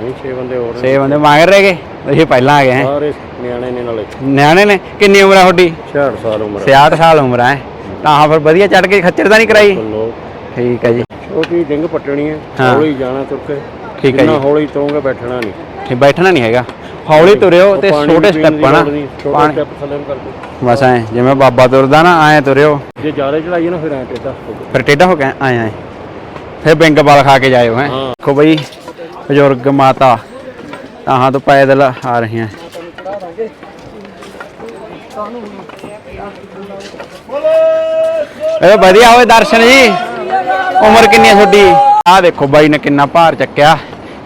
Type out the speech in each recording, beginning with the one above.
ਨਹੀਂ 6 ਬੰਦੇ ਹੋਰ ਨੇ। ਛੇ ਬੰਦੇ ਮਗਰ ਰਹਿ ਗਏ? ਪਹਿਲਾਂ ਆ ਗਏ ਹੈ? ਸਾਰੇ ਨਿਆਣੇ ਨੇ ਨਾਲੇ। ਨਿਆਣੇ ਨੇ? ਕਿੰਨੀ ਉਮਰ ਆ ਤੁਹਾਡੀ? 66 ਸਾਲ ਉਮਰ 66 ਸਾਲ ਉਮਰ ਹੈ? ਤਾਂ ਹਾਂ ਫਿਰ ਵਧੀਆ ਚੜ ਕੇ ਖੱਚਰ ਤਾਂ ਨਹੀਂ ਕਰਾਈ? ਠੀਕ ਹੈ ਜੀ। ਛੋਟੀ ਡਿੰਗ ਪੱਟਣੀ ਹੈ। ਹੌਲੀ ਜਾਣਾ ਤੁਰ ਕੇ। ਠੀਕ ਹੈ ਜੀ। ਹੌਲੀ ਤੁਰੋਗੇ ਬੈਠਣਾ ਨਹੀਂ। ਠੀਕ ਬੈਠਣਾ ਨਹੀਂ ਹੈਗਾ। ਹੌਲੀ ਤੁਰਿਓ ਤੇ ਪਾਣੀ ਛੋਟੇ ਪੀਣ ਸਟੈਪ ਨਹੀਂ, ਛੋਟੇ ਪਾਣੀ ਸਟੈਪ ਨੂੰ ਕਰਦੇ ਬਸ ਐ ਜਿਵੇਂ ਬਾਬਾ ਤੁਰਦਾ ਨਾ ਐ ਤੁਰਿਓ। ਜੇ ਜ਼ਿਆਦਾ ਚੜਾਈਏ ਨਾ ਫਿਰ ਐਂ ਟੇਡਾ ਫਿਰ ਟੇਢਾ ਹੋ ਕੇ ਆਏ ਆਏ ਫਿਰ ਬਿੰਗ ਬਾਲ ਖਾ ਕੇ ਜਾਇਓ ਹੈ। ਹਾਂ। ਦੇਖੋ ਬਈ ਬਜ਼ੁਰਗ ਮਾਤਾ, ਤਾਹਾਂ ਤੋਂ ਪੈਦਲ ਆ ਰਹੀਆਂ। ਇਹ ਵਧੀਆ ਹੋਏ ਦਰਸ਼ਨ ਜੀ। ਉਮਰ ਕਿੰਨੀ ਹੈ ਤੁਹਾਡੀ? ਆਹ ਦੇਖੋ ਬਾਈ ਨੇ ਕਿੰਨਾ ਭਾਰ ਚੱਕਿਆ।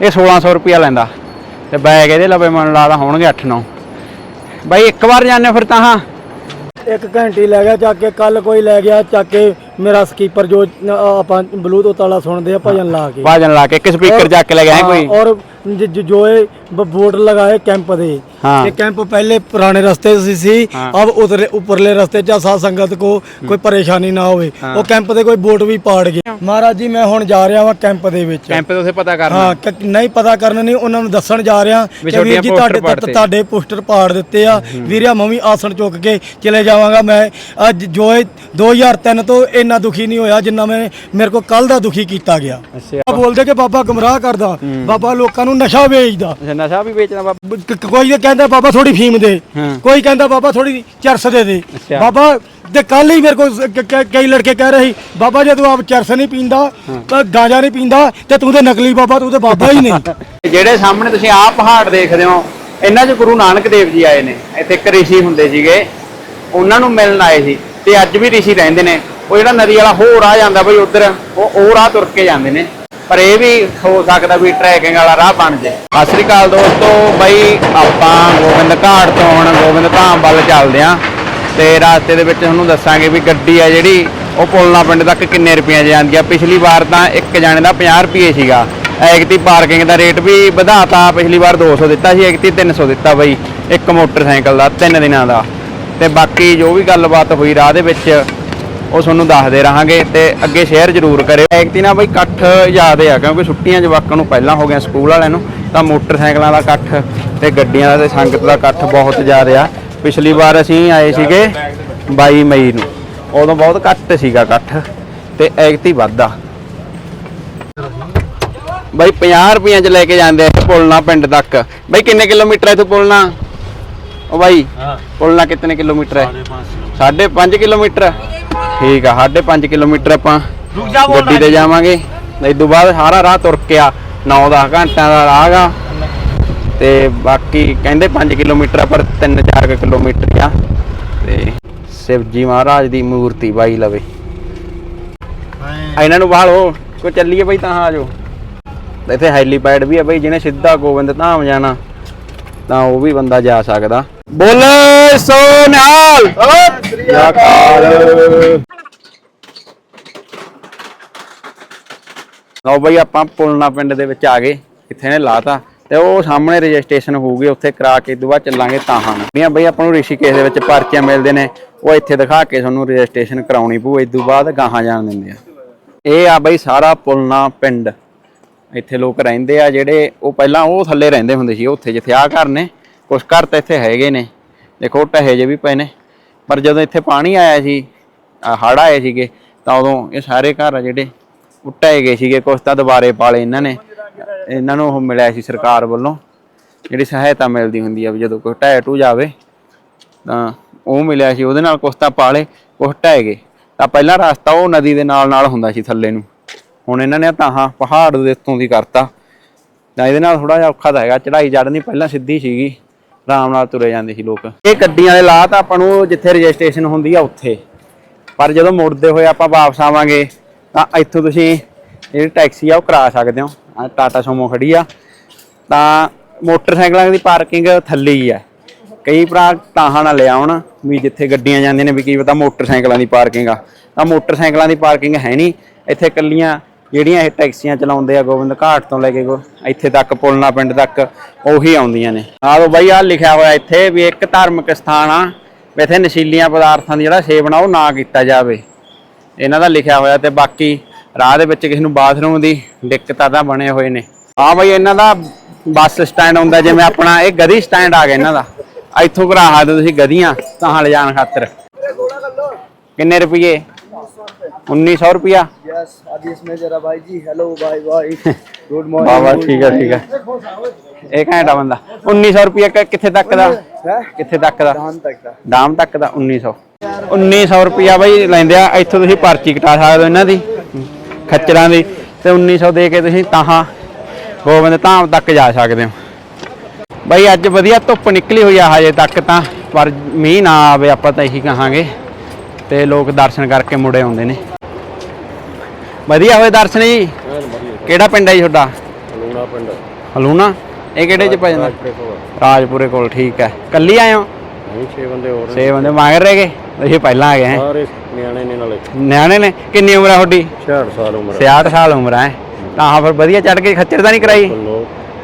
ਇਹ 1600 ਰੁਪਿਆ ਲੈਂਦਾ। ਤੇ ਬੈਗ ਇਹਦੇ ਲਵੇ, ਮਨ ਲਾਦਾ ਹੋਣਗੇ 8-9 ਬਾਈ ਇੱਕ ਵਾਰ ਜਾਂਦੇ ਹੋ ਫਿਰ ਤਾਹਾਂ? ਇੱਕ ਘੰਟੀ ਲੈ ਗਿਆ ਚੱਕ ਕੇ ਕੱਲ ਕੋਈ ਲੈ ਗਿਆ ਚੱਕ ਕੇ ਮੇਰਾ ਸਕੀਪਰ ਜੋ ਨ- ਆਪਾਂ ਬਲੂਟੁੱਥ ਵਾਲਾ ਸੁਣਦੇ ਆ ਭਜਨ ਲਾ ਕੇ। ਭਾਜਨ ਲਾ ਕੇ ਇੱਕ ਸਪੀਕਰ ਚੱਕ ਕੇ ਲੈ ਗਿਆ ਹਾਂ, ਕੋਈ? ਔਰ ਜ- ਜ- ਜੋ ਇਹ ਬੋਰਡ ਲਗਾਏ ਕੈਂਪ ਦੇ। ਹਾਂ। ਇਹ ਕੈਂਪ ਪਹਿਲੇ ਪੁਰਾਣੇ ਰਸਤੇ ਸੀ ਸੀ। ਹਾਂ। ਅਬ ਉਤਰੇ ਉੱਪਰਲੇ ਰਸਤੇ ਚ ਸਾਧ ਸੰਗਤ ਕੋ ਕੋਈ ਪਰੇਸ਼ਾਨੀ ਨਾ ਹੋਵੇ। ਉਹ ਕੈਂਪ ਦੇ ਕੋਈ ਬੋਰਡ ਵੀ ਪਾੜ ਗਏ। ਮਹਾਰਾਜ ਜੀ ਮੈਂ ਹੁਣ ਜਾ ਰਿਹਾ ਵਾਂ ਕੈਂਪ ਦੇ ਵਿੱਚ। ਕੈਂਪ ਤੇ ਉਥੇ ਪਤਾ ਕਰਨਾ। ਹਾਂ ਕਿ ਨਹੀਂ ਪਤਾ ਕਰਨ ਨਹੀਂ ਉਹਨਾਂ ਨੂੰ ਦੱਸਣ ਜਾ ਰਿਹਾ ਵੀ ਕਿ ਵੀਰ ਛੋਟੀਆਂ ਜੀ ਤੁਹਾਡੇ ਪਾੜਤੇ। ਤੁਹਾਡੇ ਪੋਸਟਰ ਪਾੜ ਦਿੱਤੇ ਆ। ਵੀਰਿਆ ਮੈਂ ਵੀ ਆਸਣ ਚੁੱਕ ਕੇ ਚਲੇ ਜਾਵਾਂਗਾ। ਮੈਂ ਅੱਜ ਜੋ ਇਹ 2003 ਤੋਂ ਇੰਨਾ ਦੁਖੀ ਨਹੀਂ ਹੋਇਆ ਜਿੰਨਾ ਮੈਂ ਮੇਰੇ ਕੋ ਕੱਲ ਦਾ ਦੁਖੀ ਕੀਤਾ ਗਿਆ। ਅੱਛਾ। ਬੋਲਦੇ ਕਿ ਬਾਬਾ ਗੁੰਮਰਾਹ ਕਰਦਾ। ਬਾਬਾ ਲੋਕਾਂ ਨੂੰ ਨਸ਼ਾ ਵੇਚਦਾ। ਨਸ਼ਾ ਵੀ ਵੇਚਦਾ ਬਾਬਾ। ਕ- ਕੋਈ ਤਾਂ ਕਹਿੰਦਾ ਬਾਬਾ ਥੋੜੀ ਫੀਮ ਦੇ। ਹਾਂ। ਕੋਈ ਕਹਿੰਦਾ ਬਾਬਾ ਥੋੜੀ ਚਰਸ ਦੇ ਦੇ। ਅੱਛਾ। ਬਾਬਾ ਤੇ ਕੱਲ ਹੀ ਮੇਰੇ ਕੋਲ ਕ- ਕ- ਕਈ ਲੜਕੇ ਕਹਿ ਰਹੇ ਸੀ ਬਾਬਾ ਜੇ ਤੂੰ ਆਪ ਚਰਸ ਨਹੀਂ ਪੀਂਦਾ ਤਾਂ ਗਾਂਜਾ ਨਹੀਂ ਪੀਂਦਾ ਤੇ ਤੂੰ ਤੇ ਨਕਲੀ ਬਾਬਾ ਤੂੰ ਤੇ ਬਾਬਾ ਹੀ ਨਹੀਂ। ਜਿਹੜੇ ਸਾਹਮਣੇ ਤੁਸੀਂ ਆਹ ਪਹਾੜ ਦੇਖਦੇ ਹੋ ਇਹਨਾਂ 'ਚ ਗੁਰੂ ਨਾਨਕ ਦੇਵ ਜੀ ਆਏ ਨੇ। ਇੱਥੇ ਇੱਕ ਰਿਸ਼ੀ ਹੁੰਦੇ ਸੀਗੇ ਉਹਨਾਂ ਨੂੰ ਮਿਲਣ ਆਏ ਸੀ। ਤੇ ਅੱਜ ਵੀ ਰਿਸ਼ੀ ਰਹਿੰਦੇ ਨੇ। ਉਹ ਜਿਹੜਾ ਨਦੀ ਵਾਲਾ ਹੋਰ ਆ ਜਾਂਦਾ ਬਈ ਉਧਰ ਉਹ ਉਹ ਰਾਹ ਤੁਰ ਕੇ ਜਾਂਦੇ ਨੇ। ਪਰ ਇਹ ਵੀ ਹੋ ਸਕਦਾ ਵੀ ਟਰੈਕਿੰਗ ਵਾਲਾ ਰਾਹ ਬਣ ਜੇ। ਸਤਿ ਸ੍ਰੀ ਅਕਾਲ ਦੋਸਤੋ, ਬਈ ਆਪਾਂ ਗੋਬਿੰਦ ਘਾਟ ਤੋਂ ਹੁਣ ਗੋਬਿੰਦ ਧਾਮ ਵੱਲ ਚੱਲਦੇ ਆਂ ਤੇ ਰਾਸਤੇ ਦੇ ਵਿੱਚ ਤੁਹਾਨੂੰ ਦੱਸਾਂਗੇ ਵੀ ਗੱਡੀ ਆ ਜਿਹੜੀ, ਉਹ ਪੁਲਨਾ ਪਿੰਡ ਤੱਕ ਕਿੰਨੇ ਰੁਪਏ ਜਾਂਦੀ ਆ। ਪਿਛਲੀ ਵਾਰ ਤਾਂ ਇੱਕ ਜਾਣੇ ਦਾ 50 ਰੁਪਏ ਸੀਗਾ। ਐਗਤੀ ਪਾਰਕਿੰਗ ਦਾ ਰੇਟ ਵੀ ਵਧਾਤਾ, ਪਿਛਲੀ ਵਾਰ 200 ਦਿੱਤਾ ਸੀ ਐਗਤੀ 300 ਦਿੱਤਾ ਬਈ, ਇੱਕ ਮੋਟਰਸਾਈਕਲ ਦਾ, ਤਿੰਨ ਦਿਨਾਂ ਦਾ। ਤੇ ਬਾਕੀ ਜੋ ਵੀ ਗੱਲਬਾਤ ਹੋਈ ਰਾਹ ਦੇ ਵਿੱਚ ਉਹ ਤੁਹਾਨੂੰ ਦੱਸਦੇ ਰਹਾਂਗੇ ਤੇ ਅੱਗੇ ਸ਼ੇਅਰ ਜ਼ਰੂਰ ਕਰਿਓ। ਐਗਤੀ ਨਾ ਬਈ ਇਕੱਠ ਜ਼ਿਆਦੇ ਆ ਕਿਉਂਕਿ ਛੁੱਟੀਆਂ ਜਵਾਕਾਂ ਨੂੰ ਪਹਿਲਾਂ ਹੋ ਗਿਆ ਸਕੂਲ ਵਾਲਿਆਂ ਨੂੰ ਤਾਂ ਮੋਟਰਸਾਈਕਲਾਂ ਦਾ ਇਕੱਠ ਤੇ ਗੱਡੀਆਂ ਦਾ ਤੇ ਸੰਗਤ ਦਾ ਇਕੱਠ ਬਹੁਤ ਜ਼ਿਆਦਾ ਆ। ਪਿਛਲੀ ਵਾਰ ਅਸੀਂ ਆਏ ਸੀਗੇ 22 ਮਈ ਨੂੰ ਉਦੋਂ ਬਹੁਤ ਘੱਟ ਸੀਗਾ ਇਕੱਠ ਤੇ ਐਗਤੀ ਵੱਧਾ ਬਾਈ 50 ਰੁਪਈਆਂ ਚ ਲੈ ਕੇ ਜਾਂਦੇ ਆ ਪੁਲਨਾ ਪਿੰਡ ਤੱਕ। ਬਾਈ ਕਿੰਨੇ ਕਿਲੋਮੀਟਰ ਹੈ ਇੱਥੋਂ ਪੁਲਨਾ ਉਹ ਬਾਈ ਪੁਲਨਾ ਕਿੰਨੇ ਕਿਲੋਮੀਟਰ ਹੈ 5.5 ਕਿਲੋਮੀਟਰ। ਠੀਕ ਆ 5.5 ਕਿਲੋਮੀਟਰ ਆਪਾਂ ਗੱਡੀ ਤੇ ਜਾਵਾਂਗੇ। ਇਸ ਤੋਂ ਬਾਅਦ ਸਾਰਾ ਰਾਹ ਤੁਰ ਕੇ ਆ 9-10 ਘੰਟਿਆਂ ਦਾ ਰਾਹ ਗਾ। ਤੇ ਬਾਕੀ ਕਹਿੰਦੇ 5 ਕਿਲੋਮੀਟਰ ਪਰ 3-4 ਕਿਲੋਮੀਟਰ ਆ। ਤੇ ਸ਼ਿਵਜੀ ਮਹਾਰਾਜ ਦੀ ਮੂਰਤੀ ਬਾਈ ਲਵੇ। ਇਹਨਾਂ ਨੂੰ ਬਾਹਲੋ ਕੋ ਚੱਲੀਏ ਬਈ ਤਾਂ ਆ ਜਾਓ। ਇੱਥੇ ਹੈਲੀਪੈਡ ਵੀ ਆ ਬਈ, ਜਿਹਨੇ ਸਿੱਧਾ ਗੋਬਿੰਦ ਧਾਮ ਜਾਣਾ, ਤਾਂ ਉਹ ਵੀ ਬੰਦਾ ਜਾ ਸਕਦਾ। ਬੋਲੇ! ਸੋ ਨਿਹਾਲ ਜੈ ਕਾਲ ਲਓ ਬਈ ਆਪਾਂ ਪੁਲਨਾ ਪਿੰਡ ਦੇ ਵਿੱਚ ਆ ਗਏ, ਇੱਥੇ ਨੇ ਲਾਤਾ ਤੇ ਉਹ ਸਾਹਮਣੇ ਰਜਿਸਟ੍ਰੇਸ਼ਨ ਹੋਊਗੀ, ਉੱਥੇ ਕਰਾ ਕੇ ਦੁਬਾਰਾ ਚੱਲਾਂਗੇ ਤਾਹਾਂ ਨੂੰ ਬਈ ਆਪਾਂ ਨੂੰ ਰਿਸ਼ੀਕੇਸ਼ ਦੇ ਵਿੱਚ ਪਰਚੀਆਂ ਮਿਲਦੇ ਨੇ, ਉਹ ਇੱਥੇ ਦਿਖਾ ਕੇ ਤੁਹਾਨੂੰ ਰਜਿਸਟ੍ਰੇਸ਼ਨ ਕਰਾਉਣੀ ਪਊ ਇਸ ਤੋਂ ਬਾਅਦ ਗਾਹਾਂ ਜਾਣ ਦਿੰਦੇ ਆ। ਇਹ ਆ ਬਈ ਸਾਰਾ ਪੁਲਨਾ ਪਿੰਡ। ਇੱਥੇ ਲੋਕ ਰਹਿੰਦੇ ਆ ਜਿਹੜੇ, ਉਹ ਪਹਿਲਾਂ ਉਹ ਥੱਲੇ ਰਹਿੰਦੇ ਹੁੰਦੇ ਸੀ, ਉੱਥੇ ਜਿੱਥੇ ਆ ਘਰ ਨੇ ਕੁਝ ਘਰ ਤਾਂ ਇੱਥੇ ਹੈਗੇ ਨੇ। ਦੇਖੋ ਢਹੇ ਜੇ ਵੀ ਪਏ ਨੇ। ਪਰ ਜਦੋਂ ਇੱਥੇ ਪਾਣੀ ਆਇਆ ਸੀ ਹੜ ਆਏ ਸੀਗੇ, ਤਾਂ ਉਦੋਂ ਇਹ ਸਾਰੇ ਘਰ ਆ ਜਿਹੜੇ ਉਹ ਢਹਿ ਗਏ ਸੀਗੇ ਕੁਝ ਤਾਂ ਦੁਬਾਰੇ ਪਾਲੇ ਇਹਨਾਂ ਨੇ। ਇਹਨਾਂ ਨੂੰ ਉਹ ਮਿਲਿਆ ਸੀ ਸਰਕਾਰ ਵੱਲੋਂ, ਜਿਹੜੀ ਸਹਾਇਤਾ ਮਿਲਦੀ ਹੁੰਦੀ ਆ ਵੀ ਜਦੋਂ ਕੋਈ ਢਹਿ ਟੂ ਜਾਵੇ, ਤਾਂ ਉਹ ਮਿਲਿਆ ਸੀ, ਉਹਦੇ ਨਾਲ ਕੁਛ ਤਾਂ ਪਾਲੇ, ਕੁਛ ਢਹਿ ਗਏ। ਤਾਂ ਪਹਿਲਾਂ ਰਸਤਾ ਉਹ ਨਦੀ ਦੇ ਨਾਲ ਨਾਲ ਹੁੰਦਾ ਸੀ ਥੱਲੇ ਨੂੰ। ਹੁਣ ਇਹਨਾਂ ਨੇ ਤਾਹਾਂ ਪਹਾੜ ਦੇ ਉੱਤੋਂ ਦੀ ਕਰਤਾ। ਤਾਂ ਇਹਦੇ ਨਾਲ ਥੋੜਾ ਜਿਹਾ ਔਖਾ ਤਾਂ ਹੈਗਾ ਚੜਾਈ ਚੜ੍ਹਨੀ ਪਹਿਲਾਂ ਸਿੱਧੀ ਸੀਗੀ। ਆਰਾਮ ਨਾਲ ਤੁਰੇ ਜਾਂਦੇ ਸੀ ਲੋਕ। ਇਹ ਗੱਡੀਆਂ ਵਾਲੇ ਲਾ ਤਾਂ ਆਪਾਂ ਨੂੰ ਜਿੱਥੇ ਰਜਿਸਟ੍ਰੇਸ਼ਨ ਹੁੰਦੀ ਆ ਉੱਥੇ। ਪਰ ਜਦੋਂ ਮੁੜਦੇ ਹੋਏ ਆਪਾਂ ਵਾਪਸ ਆਵਾਂਗੇ, ਤਾਂ ਇੱਥੋਂ ਤੁਸੀਂ ਜਿਹੜੀ ਟੈਕਸੀ ਆ ਉਹ ਕਰਾ ਸਕਦੇ ਹੋ। ਆਹ ਟਾਟਾ ਸੋਮੋ ਖੜੀ ਆ। ਤਾਂ ਮੋਟਰਸਾਈਕਲਾਂ ਦੀ ਪਾਰਕਿੰਗ ਥੱਲੇ ਹੀ ਆ। ਕਈ ਭਰਾ ਤਾਹਾਂ ਨਾਲ ਲੈ ਆਉਣ ਵੀ ਜਿੱਥੇ ਗੱਡੀਆਂ ਜਾਂਦੀਆਂ ਨੇ, ਵੀ ਕੀ ਪਤਾ ਮੋਟਰਸਾਈਕਲਾਂ ਦੀ ਪਾਰਕਿੰਗ ਆ। ਤਾਂ ਮੋਟਰਸਾਈਕਲਾਂ ਦੀ ਪਾਰਕਿੰਗ ਹੈ ਨਹੀਂ। ਇੱਥੇ ਕੱਲੀਆਂ ਜਿਹੜੀਆਂ ਇਹ ਟੈਕਸੀਆਂ ਚਲਾਉਂਦੇ ਆ ਗੋਬਿੰਦ ਘਾਟ ਤੋਂ ਲੈ ਕੇ ਇੱਥੇ ਤੱਕ ਪੁਲਨਾ ਪਿੰਡ ਤੱਕ, ਉਹੀ ਆਉਂਦੀਆਂ ਨੇ। ਆਹ ਲੋ ਬਾਈ ਆ ਲਿਖਿਆ ਹੋਇਆ ਇੱਥੇ ਵੀ ਇੱਕ ਧਾਰਮਿਕ ਸਥਾਨ ਆ। ਇੱਥੇ ਨਸ਼ੀਲੀਆਂ ਪਦਾਰਥਾਂ ਦੀ ਜਿਹੜਾ ਸੇਵਨ ਆ ਉਹ ਨਾ ਕੀਤਾ ਜਾਵੇ। ਇਹਨਾਂ ਦਾ ਲਿਖਿਆ ਹੋਇਆ ਤੇ ਬਾਕੀ ਰਾਹ ਦੇ ਵਿੱਚ ਕਿਸੇ ਨੂੰ ਬਾਥਰੂਮ ਦੀ ਦਿੱਕਤਾਂ ਤਾਂ ਬਣੇ ਹੋਏ ਨੇ। ਹਾਂ ਬਈ, ਇਹਨਾਂ ਦਾ ਬੱਸ ਸਟੈਂਡ ਹੁੰਦਾ ਜਿਵੇਂ ਆਪਣਾ ਇਹ ਗਦੀ ਸਟੈਂਡ ਆ ਗਿਆ ਇਹਨਾਂ ਦਾ। ਇੱਥੋਂ ਕਰਾ ਸਕਦੇ ਤੁਸੀਂ ਗਧੀਆਂ, ਤਾਂ ਲਿਜਾਣ ਖਾਤਰ। ਕਿੰਨੇ ਰੁਪਏ 1900 ਰੁਪਿਆ ਯਸ ਅਭੀ ਇਸਮੇ ਜਰਾ ਭਾਈ ਜੀ ਹੈਲੋ ਬਾਈ ਬਾਈ ਗੁੱਡ ਵਾਹ ਵਾਹ ਠੀਕ ਹੈ ਠੀਕ ਹੈ ਇਹ ਘੰਟਾ ਬੰਦਾ 1900 ਰੁਪਿਆ ਕਿੱਥੇ ਤੱਕ ਦਾ ਹੈ ਕਿੱਥੇ ਤੱਕ ਦਾ ਹਾਂ ਤੱਕ ਦਾ ਡਾਮ ਤੱਕ ਦਾ 1900 1900 ਰੁਪਿਆ ਬਾਈ ਲੈਂਦੇ ਆ ਇੱਥੋਂ ਤੁਸੀਂ ਪਰਚੀ ਕਟਾ ਸਕਦੇ ਹੋ ਇਹਨਾਂ ਦੀ ਖੱਚਰਾਂ ਦੀ ਤੇ 1900 ਦੇ ਕੇ ਤੁਸੀਂ ਤਾਹਾਂ ਗੋਬਿੰਦ ਧਾਮ ਤੱਕ ਜਾ ਸਕਦੇ ਹੋ ਬਾਈ ਅੱਜ ਵਧੀਆ ਧੁੱਪ ਨਿਕਲੀ ਹੋਈ ਆ ਹਜੇ ਤੱਕ ਤਾਂ ਪਰ ਮੀਂਹ ਨਾ ਆਵੇ ਆਪਾਂ ਤਾਂ ਇਹੀ ਕਹਾਂਗੇ। ਤੇ ਲੋਕ ਦਰਸ਼ਨ ਕਰਕੇ ਮੁੜੇ ਆਉਂਦੇ ਨੇ। ਵਧੀਆ ਹੋਏ ਦਰਸ਼ਨ ਜੀ? ਕਿਹੜਾ ਪਿੰਡ ਹੈ ਜੀ ਤੁਹਾਡਾ? ਲੂਣਾ ਪਿੰਡ। ਹਲੂਣਾ? ਇਹ ਕਿਹੜੇ ਚ ਪੈ ਜਾਂਦਾ? ਰਾਜਪੁਰੇ ਕੋਲ। ਠੀਕ ਹੈ। ਕੱਲੀ ਆਏ ਹੋ? ਨਹੀਂ 6 ਬੰਦੇ ਹੋਰ ਨੇ। ਛੇ ਬੰਦੇ ਮਾਂਗ ਰਹਿ ਗਏ? ਤੁਸੀਂ ਪਹਿਲਾਂ ਆ ਗਏ ਹੈ? ਸਾਰੇ ਨਿਆਣੇ ਨੇ ਨਾਲੇ। ਨਿਆਣੇ ਨੇ? ਕਿੰਨੀ ਉਮਰ ਆ ਤੁਹਾਡੀ? 66 ਸਾਲ ਉਮਰ 66 ਸਾਲ ਉਮਰ ਹੈ। ਤਾਂ ਹਾਂ ਫਿਰ ਵਧੀਆ ਚੜ ਕੇ ਖੱਚਰ ਤਾਂ ਨਹੀਂ ਕਰਾਈ?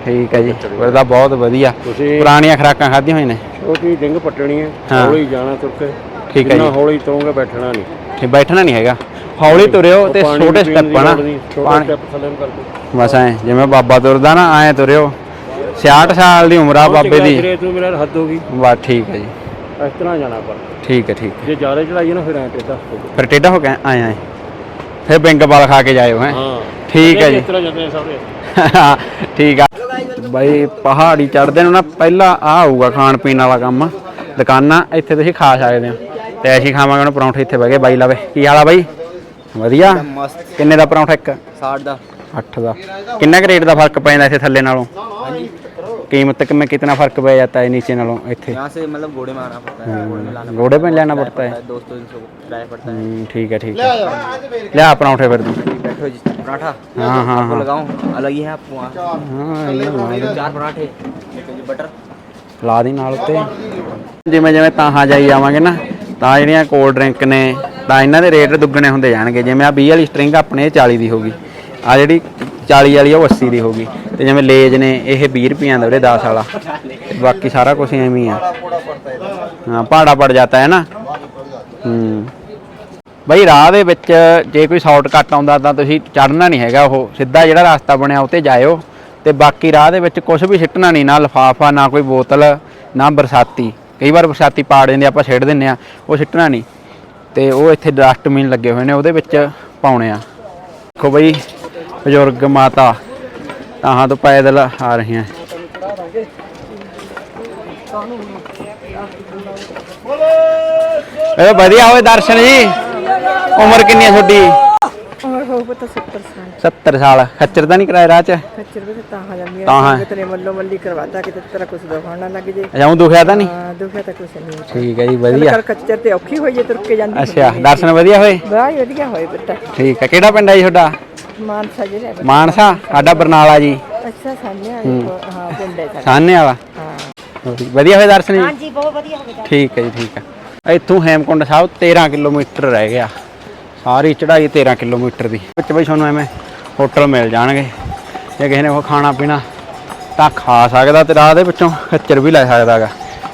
ਠੀਕ ਹੈ ਜੀ। ਫਿਰ ਤਾਂ ਬਹੁਤ ਵਧੀਆ। ਪੁਰਾਣੀਆਂ ਖਰਾਕਾਂ ਖਾਧੀਆਂ ਹੋਈਆਂ ਨੇ? ਛੋਟੀ ਡਿੰਗ ਪੱਟਣੀ ਹੈ। ਹਾਂ। ਹੌਲੀ ਜਾਣਾ ਤੁਰ ਕੇ। ਠੀਕ ਹੈ ਜਿੰਨਾ ਜੀ। ਹੌਲੀ ਤੁਰੋਗੇ ਬੈਠਣਾ ਨਹੀਂ। ਠੀਕ ਬੈਠਣਾ ਨਹੀਂ ਹੈਗਾ। ਹੌਲੀ ਤੁਰਿਓ ਤੇ ਪਾਣੀ ਛੋਟੇ ਪੀਣ ਸਟੈਪ ਲੋੜ ਨਹੀਂ, ਛੋਟੇ ਪਾਣੀ ਸਟੈਪ ਥੱਲੇ ਨੂੰ ਕਰਕੇ ਬਸ ਐ ਜਿਵੇਂ ਬਾਬਾ ਤੁਰਦਾ ਨਾ ਐ ਤੁਰਿਓ। 66 ਸਾਲ ਦੀ ਉਮਰ ਆ ਬਾਬੇ ਦੀ। ਤੋਂ ਮੇਰਾ ਹੱਦ ਹੋ ਗਈ। ਬਸ ਠੀਕ ਹੈ ਜੀ। ਇਸ ਤਰ੍ਹਾਂ ਜਾਣਾ ਪਰ ਠੀਕ ਹੈ ਠੀਕ ਹੈ। ਜੇ ਜ਼ਿਆਦਾ ਚੜਾਈ ਨਾ ਫਿਰ ਐ ਟੇਡਾ ਫਿਰ ਟੇਢਾ ਹੋ ਗਿਆ ਆਏ ਆਏ ਫਿਰ ਬਿੰਗ ਬਾਲ ਖਾ ਕੇ ਜਾਇਓ ਹੈ। ਹਾਂ। ਠੀਕ ਹੈ ਜੀ। ਇਸ ਤਰ੍ਹਾਂ ਜਾਂਦੇ ਨੇ ਸਾਰੇ। ਠੀਕ ਆ। ਬਾਈ ਪਹਾੜੀ ਚੜਦੇ ਨੂੰ ਨਾ ਪਹਿਲਾਂ ਆ ਆਊਗਾ ਖਾਣ ਪੀਣ ਵਾਲਾ ਕੰਮ। ਦੁਕਾਨਾਂ ਇੱਥੇ ਤੁਸੀਂ ਖਾ ਸਕਦੇ ਹੋ। ਤੇ ਅਸੀਂ ਖਾਵਾਂਗੇ ਹੁਣ ਪਰੌਂਠੇ ਇੱਥੇ ਬਹਿ ਗਏ ਬਾਈ ਲਾਵੇ ਕੀ ਹਾਲ ਆ ਬਾਈ ਵਧੀਆ ਮਸਤ ਕਿੰਨੇ ਦਾ ਪਰੌਂਠਾ ਇੱਕ 60 ਦਾ 8 ਦਾ ਕਿੰਨਾ ਕੁ ਰੇਟ ਦਾ ਫਰਕ ਪੈ ਜਾਂਦਾ ਇੱਥੇ ਥੱਲੇ ਨਾਲੋਂ कीमत में कितना फर्क पड़ जाता है नीचे नालों इतने यहाँ से मतलब घोड़े में आना पड़ता है घोड़े में लाना घोड़े पे लेना पड़ता है दो सौ तीन सौ किराया पड़ता है हम्म, ठीक है ठीक है ले आ पराठे फिर तू बैठो जी पराठा हाँ हाँ आपको हाँ लगाऊं अलग ही है आपको वहाँ हाँ ये ला- चार पराठे एक जी बटर ਲਾ ਦੀ ਨਾਲ ਉੱਤੇ ਜਿਵੇਂ ਜਿਵੇਂ ਤਾਹਾਂ ਜਾਈ ਜਾਵਾਂਗੇ ਨਾ ਤਾਂ ਜਿਹੜੀਆਂ ਕੋਲਡ ਡਰਿੰਕ ਨੇ, ਤਾਂ ਇਹਨਾਂ ਦੇ ਰੇਟ ਦੁੱਗਣੇ ਹੁੰਦੇ ਜਾਣਗੇ। ਜਿਵੇਂ ਆ 20 ਵਾਲੀ ਸਟ੍ਰਿੰਗ ਆਪਣੇ ਇਹ 40 ਦੀ ਹੋਗੀ ਆ ਜਿਹੜੀ 40 ਵਾਲੀ ਆ ਉਹ 80 ਦੀ ਹੋਗੀ ਤੇ ਜਿਵੇਂ ਲੇਜ ਨੇ, ਇਹ 20 ਰੁਪਈਆਂ ਦਾ ਵੀਰੇ 10 ਵਾਲਾ। ਬਾਕੀ ਸਾਰਾ ਕੁਝ ਐਵੇਂ ਹੀ ਆ। ਹਾਂ ਪਹਾੜਾ ਪੜ ਜਾਂਦਾ ਹੈ ਨਾ। ਹੂੰ। ਬਈ ਰਾਹ ਦੇ ਵਿੱਚ ਜੇ ਕੋਈ ਸ਼ਾਰਟਕਟ ਆਉਂਦਾ ਤਾਂ ਤੁਸੀਂ ਚੜਨਾ ਨਹੀਂ ਹੈਗਾ ਉਹ। ਸਿੱਧਾ ਜਿਹੜਾ ਰਸਤਾ ਬਣਿਆ ਉੱਤੇ ਜਾਇਓ। ਤੇ ਬਾਕੀ ਰਾਹ ਦੇ ਵਿੱਚ ਕੁਝ ਵੀ ਸਿੱਟਣਾ ਨਹੀਂ, ਨਾ ਲਫਾਫਾ, ਨਾ ਕੋਈ ਬੋਤਲ, ਨਾ ਬਰਸਾਤੀ। ਕਈ ਵਾਰ ਬਰਸਾਤੀ ਪਾੜ ਜਾਂਦੇ ਆਪਾਂ ਛੇੜ ਦਿੰਨੇ ਆ, ਉਹ ਸਿੱਟਣਾ ਨਹੀਂ। ਤੇ ਉਹ ਇੱਥੇ ਡਸਟਬਿਨ ਲੱਗੇ ਹੋਏ ਨੇ, ਉਹਦੇ ਵਿੱਚ ਪਾਉਣੇ ਆ। ਦੇਖੋ ਬਈ, ਬਜ਼ੁਰਗ ਮਾਤਾ, ਤਾਹਾਂ ਤੋਂ ਪੈਦਲ ਆ ਰਹੀਆਂ। ਇਹ ਵਧੀਆ ਹੋਵੇ ਦਰਸ਼ਨ ਜੀ। ਉਮਰ ਕਿੰਨੀ ਹੈ ਤੁਹਾਡੀ? ਉਮਰ ਹੋਊ ਤਾਂ 70 ਸਾਲ। 70 ਸਾਲ। ਖੱਚਰ ਤਾਂ ਨਹੀਂ ਕਰਾਇਆ ਰਾਹ ਚ? ਖੱਚਰ ਵੀ ਤਾਂ ਆ ਜਾਂਦੀ ਤਾਂ ਹਾਂ। ਤੇਰੇ ਮੱਲੋ ਮੱਲੀ ਕਰਵਾਤਾ ਕਿ ਤੇਰਾ ਕੁਝ ਨਾ ਲੱਗ ਜੇ। ਅਜਾਉਂ ਦੁਖਿਆ ਤਾਂ ਨਹੀਂ? ਹਾਂ ਦੁਖਿਆ ਤਾਂ ਕੁਝ ਨਹੀਂ। ਠੀਕ ਹੈ ਜੀ ਵਧੀਆ। ਕਰ ਖੱਚਰ ਤੇ ਔਖੀ ਹੋਈ ਜੇ ਤੁਰ ਕੇ ਜਾਂਦੀ ਅੱਛਾ ਦਰਸ਼ਨ ਵਧੀਆ ਹੋਏ? ਬਾਈ ਵਧੀਆ ਹੋਏ ਬੱਤਾ ਠੀਕ ਹੈ ਕਿਹੜਾ ਪਿੰਡ ਹੈ ਜੀ ਤੁਹਾਡਾ? ਮਾਨਸਾ ਜਿਹੜਾ। ਮਾਨਸਾ ਸਾਡਾ ਬਰਨਾਲਾ ਜੀ। ਅੱਛਾ ਸਾਹਮਣੇ ਕੋਲ- ਹਾਂ ਪਿੰਡ ਹੈ ਸਾਡਾ। ਸਾਹਨੇ ਵਾਲਾ? ਹਾਂ। ਵਧੀਆ ਹੋਏ ਦਰਸ਼ਨ ਜੀ? ਹਾਂਜੀ ਬਹੁਤ ਵਧੀਆ ਹੋ ਗਿਆ ਠੀਕ ਹੈ ਜੀ ਠੀਕ ਹੈ। ਇੱਥੋਂ ਹੈਮਕੁੰਡ ਸਾਹਿਬ 13 ਕਿਲੋਮੀਟਰ ਰਹਿ ਗਿਆ। ਸਾਰੀ ਚੜਾਈ 13 ਕਿਲੋਮੀਟਰ ਦੀ। ਵਿੱਚ ਬਈ ਤੁਹਾਨੂੰ ਐਵੇਂ ਹੋਟਲ ਮਿਲ ਜਾਣਗੇ। ਜੇ ਕਿਸੇ ਨੇ ਉਹ ਖਾਣਾ ਪੀਣਾ ਤਾਂ ਖਾ ਸਕਦਾ ਤੇ ਰਾਹ ਦੇ ਵਿੱਚੋਂ ਖੱਚਰ ਵੀ ਲੈ ਸਕਦਾਗਾ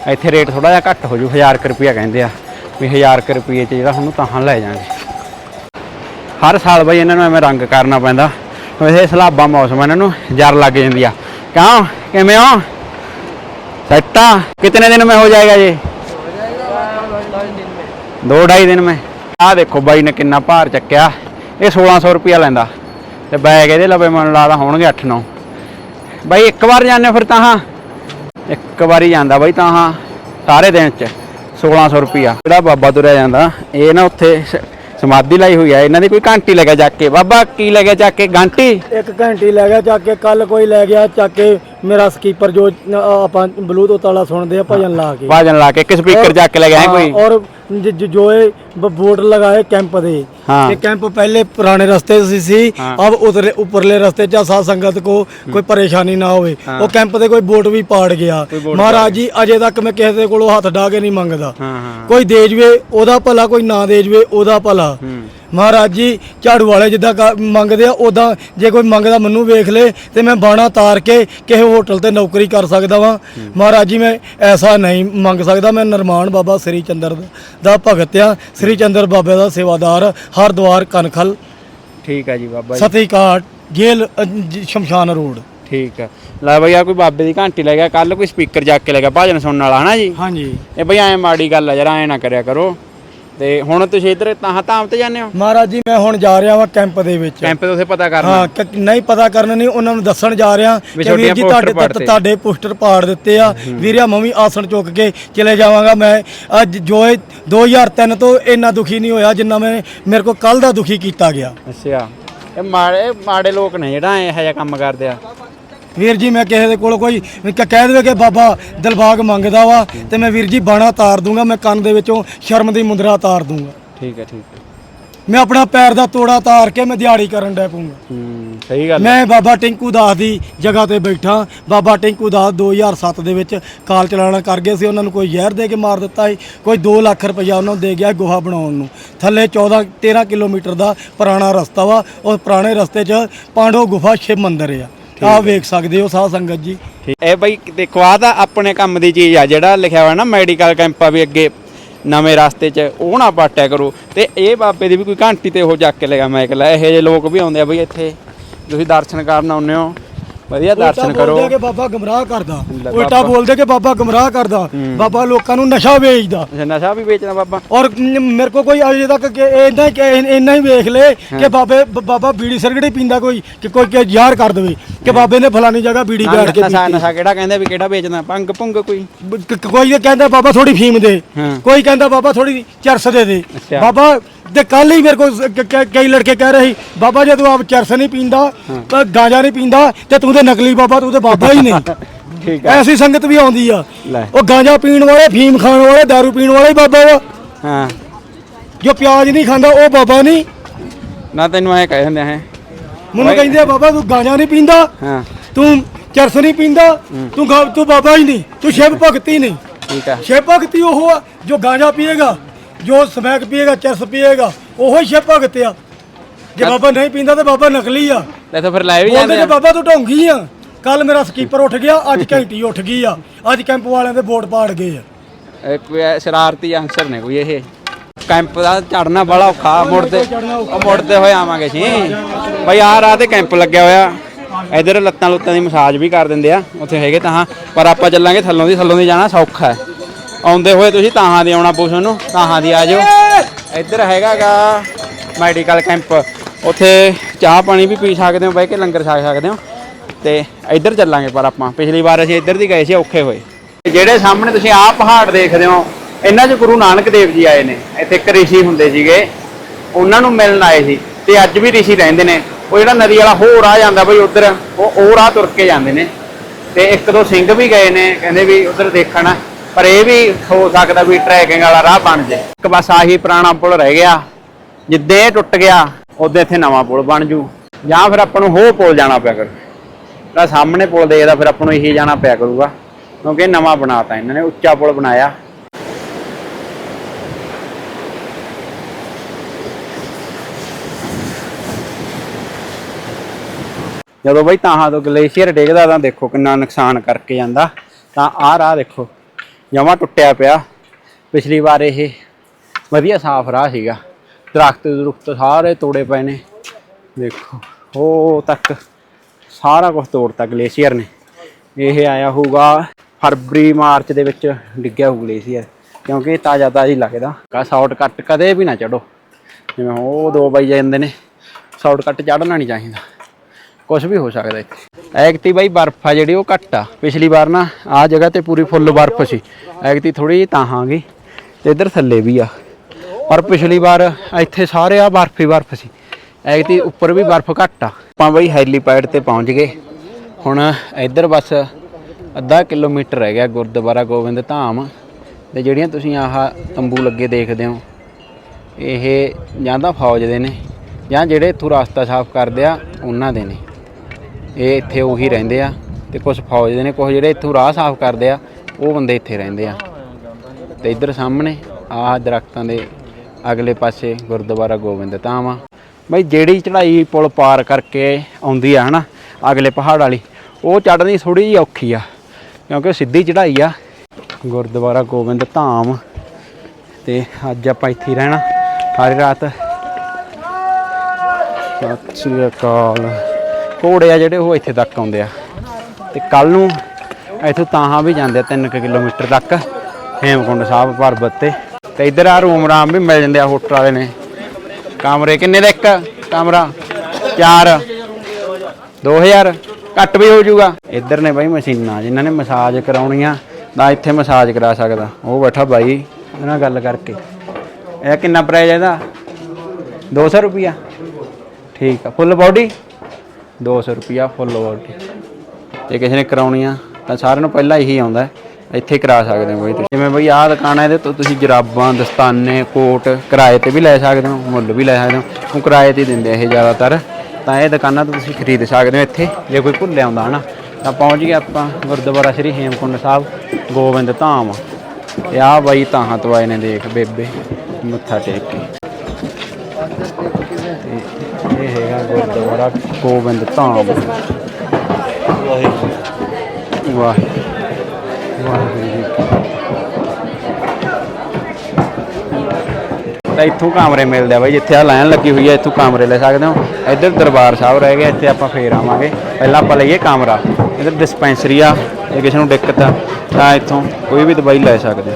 ਇੱਥੇ ਰੇਟ ਥੋੜਾ ਜਿਹਾ ਘੱਟ ਹੋ ਜੂ 1000 ਰੁਪਿਆ ਕਹਿੰਦੇ ਆ ਵੀ 1000 ਰੁਪਏ ਚ ਜਿਹੜਾ ਤੁਹਾਨੂੰ ਤਾਂ ਲੈ ਜਾਣਗੇ। ਹਰ ਸਾਲ ਬਈ ਇਹਨਾਂ ਨੂੰ ਐਵੇਂ ਰੰਗ ਕਰਨਾ ਪੈਂਦਾ। ਵੈਸੇ ਸਲਾਬਾ ਮੌਸਮ ਇਹਨਾਂ ਨੂੰ, ਜਰ ਲੱਗ ਜਾਂਦੀ ਆ। ਕਿਉਂ? ਕਿਵੇਂ ਹੋ? ਸੱਤਾ ਕਿੰਨੇ ਦਿਨ ਮੈਂ ਹੋ ਜਾਏਗਾ ਜੀ? ਹੋ ਜਾਏਗਾ 2 2.5 ਦਿਨ ਮੈਂ। ਆਹ ਦੇਖੋ ਬਾਈ ਨੇ ਕਿੰਨਾ ਭਾਰ ਚੱਕਿਆ। ਇਹ 1600 ਰੁਪਿਆ ਲੈਂਦਾ। ਤੇ ਬੈਗ ਇਹਦੇ ਲਵੇ ਮੈਨੂੰ ਲੱਗਦਾ ਹੋਣਗੇ 8-9 ਬਾਈ ਇੱਕ ਵਾਰ ਜਾਂਦੇ ਫਿਰ ਤਾਂ ਹਾਂ। ਇੱਕ ਵਾਰੀ ਜਾਂਦਾ ਬਾਈ ਤਾਂ ਹਾਂ। ਸਾਰੇ ਦਿਨ ਚ 1600 ਰੁਪਿਆ ਜਿਹੜਾ ਬਾਬਾ ਤੁਰਿਆ ਜਾਂਦਾ ਇਹ ਨਾ ਉੱਥੇ ਸਮਾਧੀ ਲਾਈ ਹੋਈ ਆ। ਇਹਨਾਂ ਦੀ ਕੋਈ ਘੰਟੀ ਲੈ ਗਿਆ ਚੱਕ ਕੇ। ਬਾਬਾ ਕੀ ਲੈ ਗਿਆ ਚੱਕ ਕੇ? ਘੰਟੀ? ਇੱਕ ਘੰਟੀ ਲੈ ਗਿਆ ਚੱਕ ਕੇ। ਕੱਲ ਕੋਈ ਲੈ ਗਿਆ ਚੱਕ ਕੇ। ਮੇਰਾ ਸਕੀਪਰ ਜੋ ਆਪਾਂ ਬਲੂਟੁੱਥ ਵਾਲਾ ਸੁਣਦੇ ਆ ਭਜਨ ਲਾ ਕੇ। ਭਾਜਨ ਲਾ ਕੇ। ਇੱਕ ਸਪੀਕਰ ਚੱਕ ਕੇ ਲੈ ਗਿਆ ਕੋਈ? हाँ, और ज- ज- जो है ब- बोर्ड लगाए कैंप दे हाँ। ये कैंप पहले पुराने रास्ते से सी हाँ। अब उतरे ऊपरले रास्ते चा साध संगत को कोई परेशानी ना होवे वो कैंप दे कोई बोर्ड भी पाड़ गया महाराज जी अजे तक मैं किसी ਦੇ ਕੋਲੋਂ ਹੱਥ ਢਾ ਕੇ ਨਹੀਂ ਮੰਗਦਾ ਹਾਂ ਹਾਂ ਕੋਈ ਦੇ ਜਵੇ ਉਹਦਾ ਭਲਾ ਕੋਈ ਨਾ ਦੇ ਜਵੇ ਉਹਦਾ ਭਲਾ ਮਹਾਰਾਜ ਜੀ ਝਾੜੂ ਵਾਲੇ ਜਿੱਦਾਂ ਕ- ਮੰਗਦੇ ਆ ਉਦਾਂ ਜੇ ਕੋਈ ਮੰਗਦਾ ਮੈਨੂੰ ਵੇਖ ਲੇ ਤੇ ਮੈਂ ਬਾਣਾ ਤਾਰ ਕੇ ਕਿਸੇ ਹੋਟਲ ਤੇ ਨੌਕਰੀ ਕਰ ਸਕਦਾ ਵਾਂ ਮਹਾਰਾਜ ਜੀ ਮੈਂ ਐਸਾ ਨਹੀਂ ਮੰਗ ਸਕਦਾ ਮੈਂ ਨਿਰਮਾਣ ਬਾਬਾ ਸ੍ਰੀ ਚੰਦਰ ਦਾ- ਦਾ ਭਗਤ ਆ। ਸ੍ਰੀ ਚੰਦਰ ਬਾਬੇ ਦਾ ਸੇਵਾਦਾਰ ਹਰਦੁਆਰ ਕਨਖਲ। ਠੀਕ ਹੈ ਜੀ ਬਾਬਾ ਜੀ। ਸਤੀ ਘਾਟ ਜੇਲ ਸ਼ਮਸ਼ਾਨ ਰੋਡ। ਠੀਕ ਆ। ਲੈ ਬਈ ਆ ਕੋਈ ਬਾਬੇ ਦੀ ਘੰਟੀ ਲੈ ਗਿਆ ਕੱਲ ਕੋਈ ਸਪੀਕਰ ਜਾ ਕੇ ਲੈ ਗਿਆ ਭਾਜਨ ਸੁਣਨ ਵਾਲਾ ਹਨਾ ਜੀ? ਹਾਂਜੀ। ਇਹ ਬਈ ਐ ਮਾੜੀ ਗੱਲ ਆ ਯਾਰ ਐ ਨਾ ਕਰਿਆ ਕਰੋ। ਤੇ ਹੁਣ ਤੁਸੀਂ ਇੱਧਰ ਤਾਂ ਧਾਮ ਤੇ ਜਾਂਦੇ ਹੋ? ਮਹਾਰਾਜ ਜੀ ਮੈਂ ਹੁਣ ਜਾ ਰਿਹਾ ਵਾਂ ਕੈਂਪ ਦੇ ਵਿੱਚ। ਕੈਂਪ ਤੇ ਉੱਥੇ ਪਤਾ ਕਰਨਾ। ਹਾਂ ਕਿ ਨਹੀਂ ਪਤਾ ਕਰਨ ਨਹੀਂ ਉਹਨਾਂ ਨੂੰ ਦੱਸਣ ਜਾ ਰਿਹਾ ਵੀ ਕਿ ਵੀਰ ਜੀ ਤੁਹਾਡੇ ਪਾੜਤੇ। ਤੁਹਾਡੇ ਪੋਸਟਰ ਪਾੜ ਦਿੱਤੇ ਆ। ਵੀਰਿਆ ਮੈਂ ਵੀ ਆਸਣ ਚੁੱਕ ਕੇ ਚਲੇ ਜਾਵਾਂਗਾ। ਮੈਂ ਅੱਜ ਜੋ ਇਹ 2003 ਤੋਂ ਇੰਨਾ ਦੁਖੀ ਨਹੀਂ ਹੋਇਆ ਜਿੰਨਾ ਮੈਂ ਮੇਰੇ ਕੋ ਕੱਲ ਦਾ ਦੁਖੀ ਕੀਤਾ ਗਿਆ। ਅੱਛਾ। ਇਹ ਮਾੜੇ ਮਾੜੇ ਲੋਕ ਨੇ ਜਿਹੜਾ ਇਹੋ ਜਿਹਾ ਕੰਮ ਕਰਦੇ ਆ। ਵੀਰ ਜੀ ਮੈਂ ਕਿਸੇ ਦੇ ਕੋਲ ਕੋਈ ਕਹਿ ਦੇਵੇ ਕਿ ਬਾਬਾ ਦਿਲਬਾਗ ਮੰਗਦਾ ਵਾ ਤੇ ਮੈਂ ਵੀਰ ਜੀ ਬਾਣਾ ਤਾਰ ਦੂੰਗਾ ਮੈਂ ਕੰਨ ਦੇ ਵਿੱਚੋਂ ਸ਼ਰਮ ਦੀ ਮੁੰਦਰਾ ਤਾਰ ਦੂੰਗਾ। ਠੀਕ ਹੈ ਠੀਕ ਹੈ। ਮੈਂ ਆਪਣਾ ਪੈਰ ਦਾ ਤੋੜਾ ਤਾਰ ਕੇ ਮੈਂ ਦਿਹਾੜੀ ਕਰਨ ਡੈ ਪੂੰਗਾ ਸਹੀ ਗੱਲ ਮੈਂ ਬਾਬਾ ਟਿੰਕੂ ਦਾਸ ਦੀ ਜਗ੍ਹਾ ਤੇ ਬੈਠਾ ਬਾਬਾ ਟਿੰਕੂ ਦਾਸ 2007 ਦੇ ਵਿੱਚ ਕਾਲ ਚਲਾਣਾ ਕਰ ਗਏ ਸੀ ਉਹਨਾਂ ਨੂੰ ਕੋਈ ਜ਼ਹਿਰ ਦੇ ਕੇ ਮਾਰ ਦਿੱਤਾ ਸੀ ਕੋਈ 2 ਲੱਖ ਰੁਪਇਆ ਉਹਨਾਂ ਨੂੰ ਦੇ ਗਿਆ ਗੁਹਾ ਬਣਾਉਣ ਨੂੰ। ਥੱਲੇ 14 13 ਕਿਲੋਮੀਟਰ ਦਾ ਪੁਰਾਣਾ ਰਸਤਾ ਵਾ ਉਸ ਪੁਰਾਣੇ ਰਸਤੇ 'ਚ ਪਾਂਡੋ ਗੁਫਾ ਸ਼ਿਵ ਮੰਦਿਰ ਆ। ਆਹ ਵੇਖ ਸਕਦੇ ਹੋ ਸਾਧ ਸੰਗਤ ਜੀ। ਠੀਕ। ਇਹ ਬਈ ਦੇਖੋ ਆ ਤਾਂ ਆਪਣੇ ਕੰਮ ਦੀ ਚੀਜ਼ ਆ ਜਿਹੜਾ ਲਿਖਿਆ ਹੋਇਆ ਨਾ ਮੈਡੀਕਲ ਕੈਂਪਾਂ ਵੀ ਅੱਗੇ ਨਵੇਂ ਰਸਤੇ 'ਚ ਉਹ ਨਾ ਪਾਟਿਆ ਕਰੋ। ਤੇ ਇਹ ਬਾਬੇ ਦੀ ਵੀ ਕੋਈ ਘੰਟੀ ਤੇ ਉਹ ਚੱਕ ਕੇ ਲਗਾ ਮੈਂ ਕਿਹਾ ਇਹੋ ਜਿਹੇ ਲੋਕ ਵੀ ਆਉਂਦੇ ਆ ਬਈ ਇੱਥੇ। ਤੁਸੀਂ ਦਰਸ਼ਨ ਕਰਨ ਆਉਂਦੇ ਹੋ। ਵਧੀਆ ਦਰਸ਼ਨ ਕਰੋ। ਬੋਲਦੇ ਕਿ ਬਾਬਾ ਗਮਰਾਹ ਕਰਦਾ। ਉਲਟਾ। ਬੋਲਦੇ ਕਿ ਬਾਬਾ ਗਮਰਾਹ ਕਰਦਾ। ਬਾਬਾ ਲੋਕਾਂ ਨੂੰ ਨਸ਼ਾ ਵੇਚਦਾ। ਨਸ਼ਾ ਵੀ ਵੇਚਣਾ ਬਾਬਾ। ਔਰ ਮੇਰੇ ਕੋ ਕੋਈ ਅਜੇ ਤੱਕ ਇੰਨਾ ਇੰਨਾ ਹੀ ਵੇਖ ਲੇ ਕਿ ਬਾਬੇ ਬਾਬਾ ਬੀੜੀ ਸਿਰਗੜੀ ਪੀਂਦਾ ਕੋਈ ਕਿ ਕੋਈ ਕਿ ਯਾਰ ਕਰ ਦੇਵੇ ਕਿ ਬਾਬੇ ਨੇ ਫਲਾਨੀ ਜਗ੍ਹਾ ਬੀੜੀ ਬੈਠ ਕੇ ਨਸ਼ਾ ਨਸ਼ਾ ਕਿਹੜਾ ਕਹਿੰਦੇ ਵੀ ਕਿਹੜਾ ਵੇਚਣਾ ਭੰਗ ਭੁੰਗ ਕੋਈ? ਕੋਈ ਕਹਿੰਦਾ ਬਾਬਾ ਥੋੜੀ ਫੀਮ ਦੇ। ਕੋਈ ਕਹਿੰਦਾ ਬਾਬਾ ਥੋੜੀ ਚਰਸ ਦੇ ਦੇ। ਬਾਬਾ ਤੇ ਕੱਲ ਹੀ ਮੇਰੇ ਕੋਲ ਕ- ਕ- ਕਈ ਲੜਕੇ ਕਹਿ ਰਹੇ ਸੀ ਬਾਬਾ ਜੇ ਤੂੰ ਆਪ ਚਰਸ ਨਹੀਂ ਪੀਂਦਾ ਤਾਂ ਗਾਂਜਾ ਨਹੀਂ ਪੀਂਦਾ ਤੇ ਤੂੰ ਤੇ ਨਕਲੀ ਬਾਬਾ ਤੂੰ ਤੇ ਬਾਬਾ ਹੀ ਨਹੀਂ। ਠੀਕ ਐਸੀ ਸੰਗਤ ਵੀ ਆਉਂਦੀ ਆ। ਲੈ। ਉਹ ਗਾਂਜਾ ਪੀਣ ਵਾਲੇ ਫੀਮ ਖਾਣ ਵਾਲੇ दारू ਪੀਣ ਵਾਲੇ ਹੀ ਬਾਬਾ ਵਾ। ਹਾਂ। ਜੋ ਪਿਆਜ਼ ਨਹੀਂ ਖਾਂਦਾ ਉਹ ਬਾਬਾ ਨਹੀਂ। ਨਾ ਤੈਨੂੰ ਐ ਕਹਿ ਦਿੰਦੇ ਹੈ। ਮੈਨੂੰ ਕਹਿੰਦੇ ਆ, ਬਾਬਾ ਤੂੰ ਗਾਂਜਾ ਨਹੀਂ ਪੀਂਦਾ ਹਾਂ। ਤੂੰ ਚਰਸ ਨਹੀਂ ਪੀਂਦਾ ਤੂੰ ਗਾ- ਤੂੰ ਬਾਬਾ ਹੀ ਨਹੀਂ ਤੂੰ ਸ਼ਿਵ ਭਗਤੀ ਨਹੀਂ। ਠੀਕ ਆ। ਸ਼ਿਵ ਭਗਤੀ ਉਹ ਆ ਜੋ ਗਾਂਜਾ ਪੀਏਗਾ ਜੋ ਸਮੈਕ ਪੀਏਗਾ ਚਰਸ ਪੀਏਗਾ ਉਹੋ ਹੀ ਸ਼ਿਵ ਭਗਤ ਆ। ਜੇ ਬਾਬਾ ਨਹੀਂ ਪੀਂਦਾ ਤੇ ਬਾਬਾ ਨਕਲੀ ਆ। ਲੈ ਤਾਂ ਫਿਰ ਲੈ ਵੀ ਬੋਲਦੇ ਜਾਂਦੇ ਆ। ਬਾਬਾ ਤੂੰ ਢੋਂਗੀ ਆ। ਕੱਲ ਮੇਰਾ ਸਕੀਪਰ ਉੱਠ ਗਿਆ ਅੱਜ ਘੰਟੀ ਉੱਠ ਗਈ ਆ। ਅੱਜ ਕੈਂਪ ਵਾਲਿਆਂ ਦੇ ਵੋਟ ਪਾੜ ਗਏ ਆ। ਇਹ ਕੋਈ ਸ਼ਰਾਰਤੀ ਅਨਸਰ ਨੇ ਕੋਈ ਇਹ। ਕੈਂਪ ਦਾ ਚੜਨਾ ਬੜਾ ਔਖਾ ਮੁੜਦੇ ਉਹ ਮੁੜਦੇ ਹੋਏ ਆਵਾਂਗੇ ਜੀ। ਬਈ ਆਹ ਰਾਹ ਤੇ ਕੈਂਪ ਲੱਗਿਆ ਹੋਇਆ। ਇਧਰ ਲੱਤਾਂ ਲੁੱਤਾਂ ਦੀ ਮਸਾਜ ਵੀ ਕਰ ਦਿੰਦੇ ਆ। ਉੱਥੇ ਹੈਗੇ ਤਾਂ ਪਰ ਆਪਾਂ ਚੱਲਾਂਗੇ ਥੱਲੋਂ ਦੀ ਥੱਲੋਂ ਦੀ ਜਾਣਾ ਸੌਖਾ ਹੈ। ਆਉਂਦੇ ਹੋਏ ਤੁਸੀਂ ਤਾਹਾਂ ਦੀ ਆਉਣਾ ਪੁੱਛ ਨੂੰ ਤਾਹਾਂ ਦੀ ਆ ਜਾਓ। ਇੱਧਰ ਹੈਗਾਗਾ ਮੈਡੀਕਲ ਕੈਂਪ। ਉੱਥੇ ਚਾਹ ਪਾਣੀ ਵੀ ਪੀ ਸਕਦੇ ਹੋ ਬਹਿ ਕੇ ਲੰਗਰ ਛਕ ਸਕਦੇ ਹੋ? ਤੇ ਇੱਧਰ ਚੱਲਾਂਗੇ ਪਰ ਆਪਾਂ। ਪਿਛਲੀ ਵਾਰ ਅਸੀਂ ਇੱਧਰ ਦੀ ਗਏ ਸੀ ਔਖੇ ਹੋਏ। ਜਿਹੜੇ ਸਾਹਮਣੇ ਤੁਸੀਂ ਆਹ ਪਹਾੜ ਦੇਖਦੇ ਹੋ ਇਹਨਾਂ 'ਚ ਗੁਰੂ ਨਾਨਕ ਦੇਵ ਜੀ ਆਏ ਨੇ। ਇੱਥੇ ਇੱਕ ਰਿਸ਼ੀ ਹੁੰਦੇ ਸੀਗੇ। ਉਹਨਾਂ ਨੂੰ ਮਿਲਣ ਆਏ ਸੀ। ਤੇ ਅੱਜ ਵੀ ਰਿਸ਼ੀ ਰਹਿੰਦੇ ਨੇ। ਉਹ ਜਿਹੜਾ ਨਦੀ ਵਾਲਾ ਹੋਰ ਆ ਜਾਂਦਾ ਬਈ ਉਧਰ ਉਹ ਉਹ ਰਾਹ ਤੁਰ ਕੇ ਜਾਂਦੇ ਨੇ। ਤੇ ਇੱਕ ਦੋ ਸਿੰਘ ਵੀ ਗਏ ਨੇ ਕਹਿੰਦੇ ਵੀ ਉਧਰ ਦੇਖਣ। ਪਰ ਇਹ ਵੀ ਹੋ ਸਕਦਾ ਵੀ ਟਰੈਕਿੰਗ ਵਾਲਾ ਰਾਹ ਬਣ ਜੇ। ਇੱਕ ਬਸ ਆਹੀ ਪੁਰਾਣਾ ਪੁਲ ਰਹਿ ਗਿਆ। ਜਿੱਦੇ ਇਹ ਟੁੱਟ ਗਿਆ, ਉਹਦੇ ਇੱਥੇ ਨਵਾਂ ਪੁਲ ਬਣ ਜੂ। ਜਾਂ ਫਿਰ ਆਪਾਂ ਨੂੰ ਹੋਰ ਪੁਲ ਜਾਣਾ ਪਿਆ ਕਰ। ਤਾਂ ਸਾਹਮਣੇ ਪੁਲ ਦੇਖਦਾ, ਫਿਰ ਆਪਾਂ ਨੂੰ ਇਹੀ ਜਾਣਾ ਪਿਆ ਕਰੂਗਾ। ਕਿਉਂਕਿ ਇਹ ਨਵਾਂ ਬਣਾਤਾ ਇਹਨਾਂ ਨੇ, ਉੱਚਾ ਪੁਲ ਬਣਾਇਆ। ਜਦੋਂ ਬਈ ਤਾਹਾਂ ਤੋਂ ਗਲੇਸ਼ੀਅਰ ਡਿੱਗਦਾ, ਤਾਂ ਦੇਖੋ ਕਿੰਨਾ ਨੁਕਸਾਨ ਕਰਕੇ ਜਾਂਦਾ। ਤਾਂ ਆਹ ਰਾਹ ਦੇਖੋ। ਜਮਾ ਟੁੱਟਿਆ ਪਿਆ। ਪਿਛਲੀ ਵਾਰ ਇਹ ਵਧੀਆ ਸਾਫ਼ ਰਾਹ ਸੀਗਾ। ਦਰਖਤ ਦਰੁਖਤ ਸਾਰੇ ਤੋੜੇ ਪਏ ਨੇ। ਦੇਖੋ ਉਹ ਤੱਕ ਸਾਰਾ ਕੁਝ ਤੋੜਤਾ ਗਲੇਸ਼ੀਅਰ ਨੇ। ਇਹ ਆਇਆ ਹੋਊਗਾ ਫਰਵਰੀ, ਮਾਰਚ ਦੇ ਵਿੱਚ ਡਿੱਗਿਆ ਹੋਊ ਗਲੇਸ਼ੀਅਰ, ਕਿਉਂਕਿ ਤਾਜ਼ਾ ਤਾਜ਼ਾ ਹੀ ਲੱਗਦਾ। ਕਾ ਸ਼ਾਰਟਕਟ ਕਦੇ ਵੀ ਨਾ ਚੜੋ। ਜਿਵੇਂ ਉਹ ਦੋ ਬਾਈ ਜਾਂਦੇ ਨੇ, ਸ਼ਾਰਟਕਟ ਚੜਨਾ ਨਹੀਂ ਚਾਹੀਦਾ। ਕੁਝ ਵੀ ਹੋ ਸਕਦਾ ਇੱਥੇ ਐਗਤੀ ਬਾਈ ਬਰਫ ਆ ਜਿਹੜੀ, ਉਹ ਘੱਟ ਆ। ਪਿਛਲੀ ਵਾਰ ਨਾ ਆ ਜਗ੍ਹਾ ਤੇ ਪੂਰੀ ਫੁੱਲ ਬਰਫ ਸੀ। ਐਗਤੀ ਥੋੜੀ ਜਿਹੀ ਤਾਹਾਂਗੀ ਤੇ ਇੱਧਰ ਥੱਲੇ ਵੀ ਆ। ਪਰ ਪਿਛਲੀ ਵਾਰ ਇੱਥੇ ਸਾਰੇ ਆ ਬਰਫ ਹੀ ਬਰਫ ਸੀ। ਐਗਤੀ ਉੱਪਰ ਵੀ ਬਰਫ ਘੱਟ ਆ। ਆਪਾਂ ਬਈ ਹੈਲੀਪੈਡ ਤੇ ਪਹੁੰਚ ਗਏ। ਹੁਣ ਇੱਧਰ ਬਸ ਅੱਧਾ ਕਿਲੋਮੀਟਰ ਰਹਿ ਗਿਆ ਗੁਰਦੁਆਰਾ ਗੋਬਿੰਦ ਧਾਮ। ਤੇ ਜਿਹੜੀਆਂ ਤੁਸੀਂ ਆਹ ਤੰਬੂ ਲੱਗੇ ਦੇਖਦੇ ਹੋ, ਇਹ ਜਾਂ ਤਾਂ ਫੌਜ ਦੇ ਨੇ, ਜਾਂ ਜਿਹੜੇ ਇੱਥੋਂ ਰਸਤਾ ਸਾਫ਼ ਕਰਦੇ ਆ, ਉਹਨਾਂ ਦੇ ਨੇ। ਇਹ ਇੱਥੇ ਉਹੀ ਰਹਿੰਦੇ ਆ ਤੇ ਕੁਝ ਫੌਜ ਦੇ ਨੇ ਕੁਝ ਜਿਹੜੇ ਇੱਥੋਂ ਰਾਹ ਸਾਫ਼ ਕਰਦੇ ਆ, ਉਹ ਬੰਦੇ ਇੱਥੇ ਰਹਿੰਦੇ ਆ। ਤੇ ਇੱਧਰ ਸਾਹਮਣੇ ਆਹ ਦਰਖਤਾਂ ਦੇ ਅਗਲੇ ਪਾਸੇ ਗੁਰਦੁਆਰਾ ਗੋਬਿੰਦ ਧਾਮ ਆ। ਬਈ ਜਿਹੜੀ ਚੜ੍ਹਾਈ ਪੁਲ ਪਾਰ ਕਰਕੇ ਆਉਂਦੀ ਆ ਹਨਾ, ਅਗਲੇ ਪਹਾੜ ਵਾਲੀ, ਉਹ ਚੜ੍ਹਨੀ ਥੋੜੀ ਜਿਹੀ ਔਖੀ ਆ, ਕਿਉਂਕਿ ਸਿੱਧੀ ਚੜ੍ਹਾਈ ਆ। ਗੁਰਦੁਆਰਾ ਗੋਬਿੰਦ ਧਾਮ ਤੇ ਅੱਜ ਆਪਾਂ ਇੱਥੇ ਹੀ ਰਹਿਣਾ, ਸਾਰੀ ਰਾਤ। ਸਤਿ ਸ੍ਰੀ ਅਕਾਲ। ਘੋੜੇ ਆ ਜਿਹੜੇ ਉਹ ਇੱਥੇ ਤੱਕ ਆਉਂਦੇ ਆ। ਤੇ ਕੱਲ ਨੂੰ ਇੱਥੋਂ ਤਾਹਾਂ ਵੀ ਜਾਂਦੇ ਆ 3 ਕਿਲੋਮੀਟਰ ਤੱਕ, ਹੇਮਕੁੰਡ ਸਾਹਿਬ ਪਰਬਤ ਤੇ। ਤੇ ਇੱਧਰ ਆ ਰੂਮ ਆਰਾਮ ਵੀ ਮਿਲ ਜਾਂਦੇ ਆ ਹੋਟਲ ਵਾਲੇ ਨੇ। ਕਮਰੇ ਕਿੰਨੇ ਦਾ ਇੱਕ ਕਮਰਾ? ਚਾਰ। 2000 ਘੱਟ ਵੀ ਹੋ ਜਾਊਗਾ। ਇੱਧਰ ਨੇ ਬਾਈ ਮਸ਼ੀਨਾਂ, ਜਿਨ੍ਹਾਂ ਨੇ ਮਸਾਜ ਕਰਾਉਣੀਆਂ ਤਾਂ ਇੱਥੇ ਮਸਾਜ ਕਰਾ ਸਕਦਾ। ਉਹ ਬੈਠਾ ਬਾਈ, ਉਹਦੇ ਗੱਲ ਕਰਕੇ। ਇਹ ਕਿੰਨਾ ਪ੍ਰਾਈਸ ਇਹਦਾ? 200 ਰੁਪਿਆ ਠੀਕ ਆ। ਫੁੱਲ ਬਾਡੀ 200 ਰੁਪਿਆ ਫੁੱਲ ਬਾਡੀ ਜੇ ਕਿਸੇ ਨੇ ਕਰਾਉਣੀਆਂ, ਤਾਂ ਸਾਰਿਆਂ ਨੂੰ ਪਹਿਲਾਂ ਇਹੀ ਆਉਂਦਾ ਹੈ। ਇੱਥੇ ਕਰਾ ਸਕਦੇ ਹੋ ਬਾਈ ਤੁਸੀਂ। ਜਿਵੇਂ ਬਈ ਆਹ ਦੁਕਾਨ ਹੈ, ਇਹਦੇ ਤੋਂ ਤੁਸੀਂ ਜਰਾਬਾਂ, ਦਸਤਾਨੇ, ਕੋਟ ਕਿਰਾਏ ਤੇ ਵੀ ਲੈ ਸਕਦੇ ਹੋ, ਮੁੱਲ ਵੀ ਲੈ ਸਕਦੇ ਹੋ। ਉਹ ਕਿਰਾਏ ਤੇ ਹੀ ਦਿੰਦੇ ਇਹ ਜ਼ਿਆਦਾਤਰ। ਤਾਂ ਇਹ ਦੁਕਾਨਾਂ ਤੋਂ ਤੁਸੀਂ ਖਰੀਦ ਸਕਦੇ ਹੋ ਇੱਥੇ, ਜੇ ਕੋਈ ਭੁੱਲ ਆਉਂਦਾ, ਹਨਾ। ਤਾਂ ਪਹੁੰਚ ਗਏ ਆਪਾਂ ਗੁਰਦੁਆਰਾ ਸ੍ਰੀ ਹੇਮਕੁੰਡ ਸਾਹਿਬ, ਗੋਬਿੰਦ ਧਾਮ। ਤੇ ਆਹ ਬਾਈ ਤਾਹਾਂ ਤੋਂ ਆਏ ਨੇ ਦੇਖ, ਬੇਬੇ, ਮੱਥਾ ਟੇਕ ਕੇ ਤੇ ਇਹ ਹੈਗਾ ਗੁਰਦੁਆਰਾ ਗੋਬਿੰਦ ਧਾਮ। ਵਾਹਿਗੁਰੂ। ਵਾਹਿਗੁਰੂ ਜੀ ਤਾਂ ਇੱਥੋਂ ਕਾਮਰੇ ਮਿਲਦੇ ਆ ਬਾਈ, ਜਿੱਥੇ ਆ ਲਾਈਨ ਲੱਗੀ ਹੋਈ ਹੈ ਇੱਥੋਂ ਕਾਮਰੇ ਲੈ ਸਕਦੇ ਹੋ। ਇੱਧਰ ਦਰਬਾਰ ਸਾਹਿਬ ਰਹਿ ਗਿਆ ਇੱਥੇ ਆਪਾਂ ਫੇਰ ਆਵਾਂਗੇ। ਪਹਿਲਾਂ ਆਪਾਂ ਲਈਏ ਕਾਮਰਾ। ਇੱਧਰ ਡਿਸਪੈਂਸਰੀ ਆ ਜੇ ਕਿਸੇ ਨੂੰ ਦਿੱਕਤ ਆ, ਤਾਂ ਇੱਥੋਂ ਕੋਈ ਵੀ ਦਵਾਈ ਲੈ ਸਕਦੇ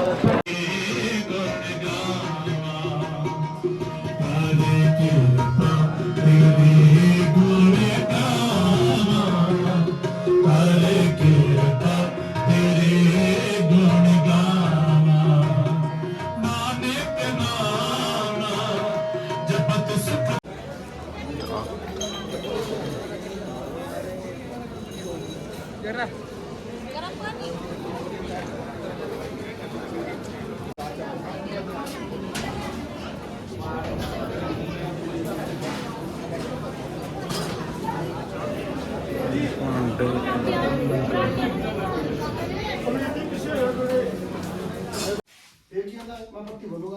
Gerah. Gerah apa ni? ਕੀ ਹੁੰਦਾ